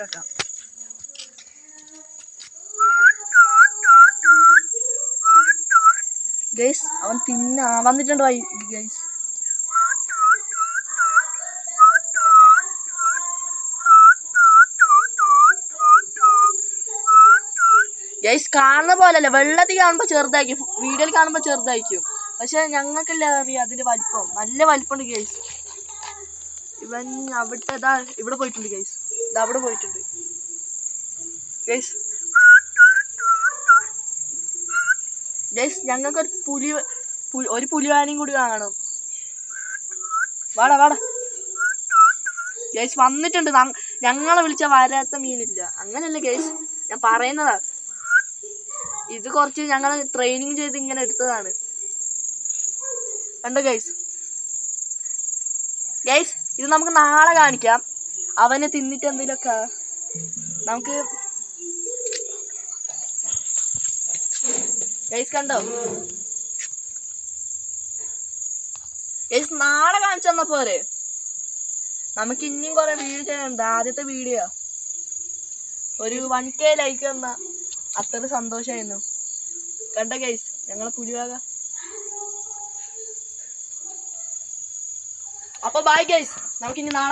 വെക്കാം ഗൈസ് അവൻ തിന്ന വന്നിട്ടുണ്ട് വൈ ഗൈസ് ഗൈസ് കാണുന്ന പോലല്ല വെള്ളത്തിൽ കാണുമ്പോൾ ചെറുതായിരിക്കും വീഡിയോയിൽ കാണുമ്പോൾ ചെറുതായിരിക്കും. പക്ഷെ ഞങ്ങൾക്കല്ലേ അറിയാം അതിന്റെ വലിപ്പം നല്ല വലിപ്പമുണ്ട് ഗൈസ് ഇവൻ അവിടെ ഇതാ ഇവിടെ പോയിട്ടുണ്ട് ഗൈസ് ഇതാ അവിടെ പോയിട്ടുണ്ട്. ഗൈസ് ഗൈസ് ഞങ്ങൾക്കൊരു പുലി ഒരു പുലിവാനിയും കൂടി കാണണം വാടാ വാടാ. ഗൈസ് വന്നിട്ടുണ്ട്. ഞങ്ങളെ വിളിച്ച വരാത്ത മീനില്ല. അങ്ങനല്ല ഗൈസ് ഞാൻ പറയുന്നതാ. ഇത് കുറച്ച് ഞങ്ങൾ ട്രെയിനിങ് ചെയ്ത് ഇങ്ങനെ എടുത്തതാണ്. കണ്ടോ ഗൈസ് ഗൈസ് ഇത് നമുക്ക് നാളെ കാണിക്കാം. അവനെ തിന്നിട്ട് എന്തെങ്കിലുമൊക്കെ നമുക്ക് ഗൈസ് കണ്ടോ? ഗൈസ് നാളെ കാണിച്ചു തന്ന പോരെ നമുക്ക് ഇനിയും കുറെ വീഡിയോ ചെയ്യാനുണ്ട് ആദ്യത്തെ വീഡിയോ ഒരു വൺ കെ ലൈക്ക് തന്ന അത്ര സന്തോഷമായിരുന്നു കണ്ടോ ഗൈസ് ഞങ്ങളെ പുലിവാക. അപ്പൊ ബൈ ഗൈസ് നമുക്ക് ഇനി നാളെ